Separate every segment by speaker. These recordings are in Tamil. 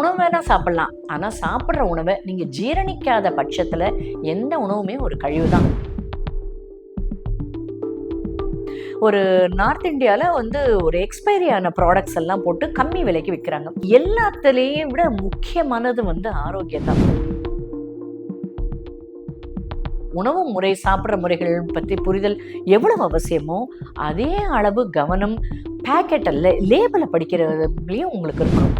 Speaker 1: உணவு வேணால் சாப்பிட்லாம். ஆனால் சாப்பிட்ற உணவை நீங்கள் ஜீரணிக்காத பட்சத்தில் எந்த உணவுமே ஒரு கழிவு தான் ஒரு நார்த் இந்தியாவில் வந்து ஒரு எக்ஸ்பைரி ஆன ப்ராடக்ட்ஸ் எல்லாம் போட்டு கம்மி விலைக்கு விற்கிறாங்க எல்லாத்துலேயும் விட முக்கியமானது வந்து ஆரோக்கியம் தான் உணவு முறை சாப்பிட்ற முறைகள் பற்றி புரிதல் எவ்வளவு அவசியமோ அதே அளவு கவனம் பேக்கெட்டில் லேபிளை படிக்கிறதுலேயும் உங்களுக்கு இருக்கணும்.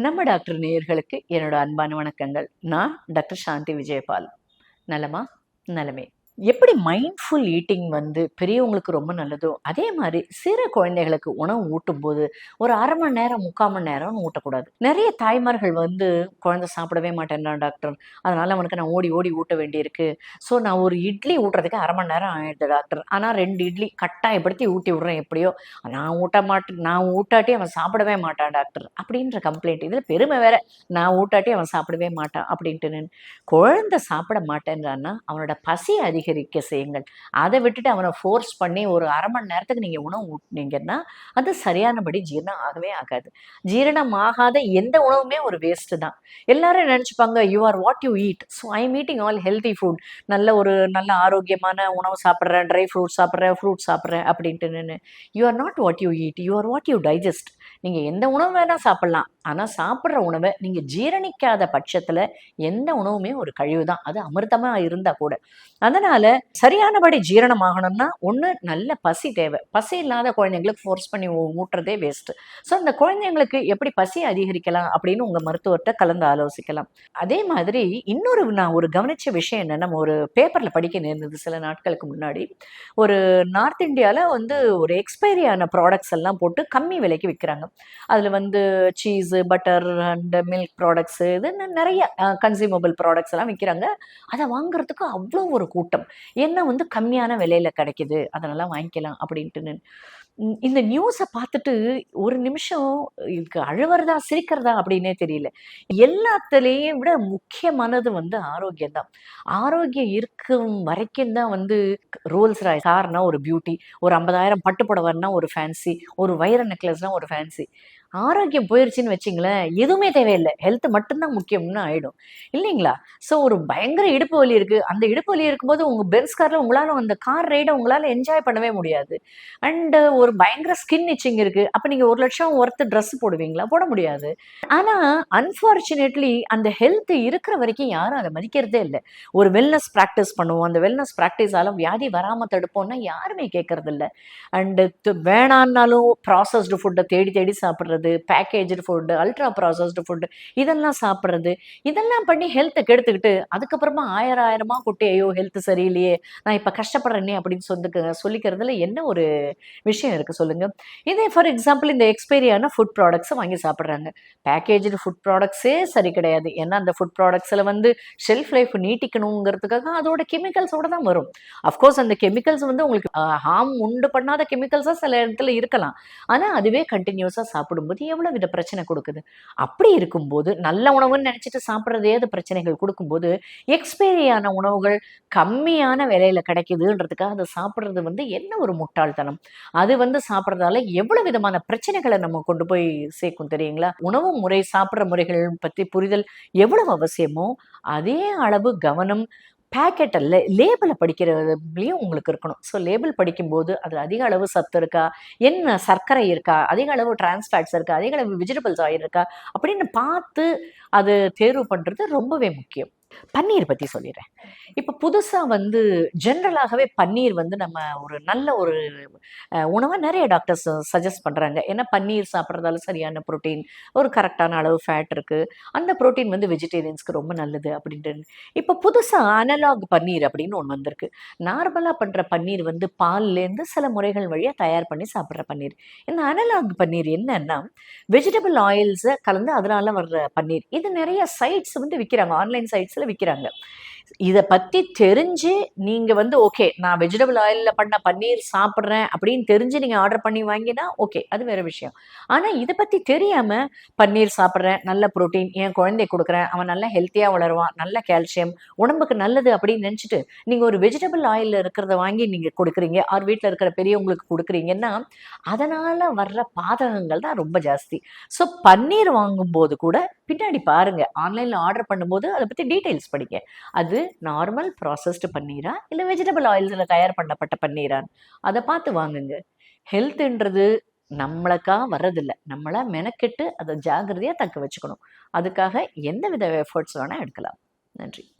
Speaker 1: நம்ம டாக்டர் நேயர்களுக்கு என்னோட அன்பான வணக்கங்கள். நான் டாக்டர் சாந்தி விஜயபால். நலமா? நலமே. எப்படி மைண்ட்ஃபுல் ஈட்டிங் வந்து பெரியவங்களுக்கு ரொம்ப நல்லதோ அதே மாதிரி சிறு குழந்தைகளுக்கு உணவு ஊட்டும் போது ஒரு அரை மணி நேரம் முக்கால் மணி நேரம்னு ஊட்டக்கூடாது. நிறைய தாய்மார்கள் வந்து குழந்தை சாப்பிடவே மாட்டேன்றான் டாக்டர் அதனால் அவனுக்கு நான் ஓடி ஓடி ஊட்ட வேண்டியிருக்கு. ஸோ நான் ஒரு இட்லி ஊட்டுறதுக்கு அரை மணி நேரம் ஆயிடுது டாக்டர் ஆனால் ரெண்டு இட்லி கட்டாயப்படுத்தி ஊட்டி விட்றேன் எப்படியோ. நான் ஊட்ட மாட்டேன் நான் ஊட்டாட்டி அவன் சாப்பிடவே மாட்டான் டாக்டர் அப்படின்ற கம்ப்ளைண்ட் இதில் பெருமை வேற. நான் ஊட்டாட்டி அவன் சாப்பிடவே மாட்டான் அப்படின்ட்டு குழந்தை சாப்பிட மாட்டேன்றான்னா அவனோட பசி அதிகம் அதிகரிக்க செய்யுங்கள். அதை விட்டுட்டு அவனை ஃபோர்ஸ் பண்ணி ஒரு அரை மணி நேரத்துக்கு நீங்கள் உணவு ஊட்டினீங்கன்னா அது சரியானபடி ஜீரணம் ஆகவே ஆகாது. ஜீரணம் ஆகாத எந்த உணவுமே ஒரு வேஸ்ட்டு தான். எல்லாரும் நினச்சிப்பாங்க you are what you eat so I am eating all healthy food நல்ல ஒரு நல்ல ஆரோக்கியமான உணவு சாப்பிட்றேன் ட்ரை ஃப்ரூட் சாப்பிட்றேன் ஃப்ரூட் சாப்பிட்றேன் அப்படின்ட்டு you are not what you eat you are what you digest நீங்கள் எந்த உணவு வேணால் சாப்பிட்லாம். ஆனால் சாப்பிட்ற உணவை நீங்கள் ஜீரணிக்காத பட்சத்தில் எந்த உணவுமே ஒரு கழிவு தான் அது அமிர்தமாக இருந்தால் கூட. அதனால் சரியானபடி ஜீரணமாகணும்னா ஒன்று நல்ல பசி தேவை. பசி இல்லாத குழந்தைங்களுக்கு ஃபோர்ஸ் பண்ணி ஊட்டுறதே வேஸ்ட்டு ஸோ அந்த குழந்தைங்களுக்கு எப்படி பசி அதிகரிக்கலாம் அப்படின்னு உங்கள் மருத்துவர்கிட்ட கலந்து ஆலோசிக்கலாம். அதே மாதிரி இன்னொரு நான் ஒரு கவனித்த விஷயம் என்ன நம்ம ஒரு பேப்பரில் படிக்க நேர்ந்தது சில நாட்களுக்கு முன்னாடி ஒரு நார்த் இந்தியாவில் வந்து ஒரு எக்ஸ்பைரி ஆன ப்ராடக்ட்ஸ் எல்லாம் போட்டு கம்மி விலைக்கு விற்கிறாங்க அதில் வந்து cheese butter and milk products இது நிறைய கன்சியூமபிள் ப்ராடக்ட்ஸ் எல்லாம் விற்கிறாங்க அதை வாங்குறதுக்கு அவ்வளோ ஒரு கூட்டம். என்ன வந்து கம்மியான விலையில் கிடைக்குது அதனெல்லாம் வாங்கிக்கலாம் அப்படின்ட்டு இந்த நியூஸை பார்த்துட்டு ஒரு நிமிஷம் இதுக்கு அழுவுறதா சிரிக்கிறதா அப்படின்னே தெரியல. எல்லாத்துலேயும் விட முக்கியமானது வந்து ஆரோக்கியம் தான். ஆரோக்கியம் இருக்கும் வரைக்கும் தான் வந்து ரோல்ஸ் ராய் கார்னா ஒரு பியூட்டி ஒரு ஐம்பதாயிரம் பட்டு புடவைன்னா ஒரு ஃபேன்சி ஒரு வைர நெக்லஸ்னா ஒரு ஃபேன்சி ஆரோக்கியம் போயிருச்சுன்னு வச்சிங்களேன் எதுவுமே தேவையில்லை. ஹெல்த் மட்டும்தான் முக்கியம்னு ஆயிடும். இல்லைங்களா? ஸோ ஒரு பயங்கர இடுப்பு வலி இருக்கு. அந்த இடுப்பு வலி இருக்கும்போது உங்க பென்ஸ் கார்ல உங்களால அந்த கார் ரைடை உங்களால என்ஜாய் பண்ணவே முடியாது. அண்ட் ஒரு பயங்கர ஸ்கின் இச்சிங் இருக்கு. அப்ப நீங்க ஒரு லட்சம் ஒருத்த ட்ரெஸ் போடுவீங்களா? போட முடியாது. ஆனா அன்பார்ச்சுனேட்லி அந்த ஹெல்த் இருக்கிற வரைக்கும் யாரும் அதை மதிக்கிறதே இல்லை. ஒரு வெல்னஸ் ப்ராக்டிஸ் பண்ணுவோம். அந்த வெல்னஸ் ப்ராக்டிஸால வியாதி வராம தடுப்போம்னா யாருமே கேட்கறது இல்லை. அண்டு வேணான்னாலும் ப்ராசஸ்டு ஃபுட்டை தேடி தேடி சாப்பிட்றது packaged food ultra processed food இதெல்லாம் சாப்பிட்றது. இதெல்லாம் பண்ணி ஹெல்த்தை கெடுத்துக்கிட்டு அதுக்கப்புறமா ஆயிரம் ஆயிரமா குட்டி ஐயோ ஹெல்த் சரியில்லையே. நான் இப்போ கஷ்டப்படுறேனே அப்படின்னு சொல்லிக்க சொல்லிக்கிறதுல என்ன ஒரு விஷயம் இருக்குது சொல்லுங்க. இதே ஃபார் எக்ஸாம்பிள் இந்த எக்ஸ்பைரியான ஃபுட் ப்ராடக்ட்ஸை வாங்கி சாப்பிட்றாங்க. பேக்கேஜ்டு ஃபுட் ப்ராடக்ட்ஸே சரி கிடையாது. ஏன்னா அந்த ஃபுட் ப்ராடக்ட்ஸில் வந்து ஷெல்ஃப் லைஃப் நீட்டிக்கணுங்கிறதுக்காக அதோட கெமிக்கல்ஸோட தான் வரும். அஃப்கோர்ஸ் அந்த கெமிக்கல்ஸ் வந்து உங்களுக்கு ஹார்ம் உண்டு பண்ணாத கெமிக்கல்ஸாக சில இடத்துல இருக்கலாம். ஆனால் அதுவே கண்டினியூஸாக சாப்பிடும்போது எவ்வளோ வித பிரச்சனை கொடுக்குது? அப்படி இருக்கும்போது நல்ல உணவுன்னு நினச்சிட்டு சாப்பிட்றதே அது பிரச்சனைகள் கொடுக்கும்போது எக்ஸ்பைரியான உணவுகள் கம்மியான விலையில கிடைக்குதுன்றதுக்காக அதை சாப்பிட்றது வந்து என்ன ஒரு முட்டாள்தனம்? அது வந்து சாப்பிட்றதால எவ்வளவு விதமான பிரச்சனைகளை நம்ம கொண்டு போய் சேர்க்கும் தெரியுங்களா? உணவு முறை சாப்பிட்ற முறைகள் பற்றி புரிதல் எவ்வளவு அவசியமோ அதே அளவு கவனம் பேக்கெட்டில் லேபிளை படிக்கிறதுலையும் உங்களுக்கு இருக்கணும். ஸோ லேபிள் படிக்கும்போது அதில் அதிக அளவு சத்து இருக்கா? என்ன சர்க்கரை இருக்கா? அதிக அளவு டிரான்ஸ்ஃபேட்ஸ் இருக்கா? அதிக அளவு வெஜிடபிள்ஸ் ஆயில் இருக்கா? அப்படின்னு பார்த்து அது தேர்வு பண்ணுறது ரொம்பவே முக்கியம். பன்னீர் பற்றி சொல்லிடுறேன் இப்போ புதுசாக வந்து ஜென்ரலாகவே பன்னீர் வந்து நம்ம ஒரு நல்ல ஒரு உணவை நிறைய டாக்டர்ஸ் சஜஸ்ட் பண்ணுறாங்க ஏன்னா பன்னீர் சாப்பிட்றதால சரியான புரோட்டீன் ஒரு கரெக்டான அளவு ஃபேட் இருக்குது அந்த புரோட்டீன் வந்து வெஜிடேரியன்ஸ்க்கு ரொம்ப நல்லது அப்படின்ட்டு. இப்போ புதுசாக அனலாக் பன்னீர் அப்படின்னு ஒன்று வந்திருக்கு. நார்மலாக பண்ணுற பன்னீர் வந்து பால்லேருந்து சில முறைகள் வழியாக தயார் பண்ணி சாப்பிட்ற பன்னீர். இந்த அனலாக் பன்னீர் என்னன்னா வெஜிடபிள் ஆயில்ஸை கலந்து அதனால வர்ற பன்னீர். இது நிறைய சைட்ஸ் வந்து விற்கிறாங்க ஆன்லைன் சைட்ஸ் பிரைஸில் விற்கிறாங்க இதை பற்றி தெரிஞ்சு நீங்கள் வந்து ஓகே நான் வெஜிடபிள் ஆயிலில் பண்ண பன்னீர் சாப்பிட்றேன் அப்படின்னு தெரிஞ்சு நீங்கள் ஆர்டர் பண்ணி வாங்கினா ஓகே அது வேறு விஷயம். ஆனால் இதை பற்றி தெரியாமல் பன்னீர் சாப்பிட்றேன் நல்ல ப்ரோட்டீன் என் குழந்தை கொடுக்குறேன் அவன் நல்லா ஹெல்த்தியாக வளருவான் நல்ல கால்சியம் உடம்புக்கு நல்லது அப்படின்னு நினச்சிட்டு நீங்கள் ஒரு வெஜிடபிள் ஆயிலில் இருக்கிறத வாங்கி நீங்கள் கொடுக்குறீங்க ஆர் வீட்டில் இருக்கிற பெரியவங்களுக்கு கொடுக்குறீங்கன்னா அதனால் வர்ற பாதகங்கள் தான் ரொம்ப ஜாஸ்தி. ஸோ பன்னீர் வாங்கும்போது கூட பின்னாடி பாருங்க ஆன்லைனில் ஆர்டர் பண்ணும்போது அதை பற்றி டீட்டெயில்ஸ் படிங்க. அது நார்மல் ப்ராசஸ்டு பன்னீரா? இல்லை வெஜிடபிள் ஆயில்ஸில் தயார் பண்ணப்பட்ட பன்னீரான்னு? அதை பார்த்து வாங்குங்க. ஹெல்த்துன்றது நம்மளுக்கா வர்றதில்ல. நம்மளா மெனக்கெட்டு அதை ஜாகிரதையாக தக்க வச்சுக்கணும். அதுக்காக எந்த வித எஃபர்ட்ஸ் வேணால் எடுக்கலாம். நன்றி.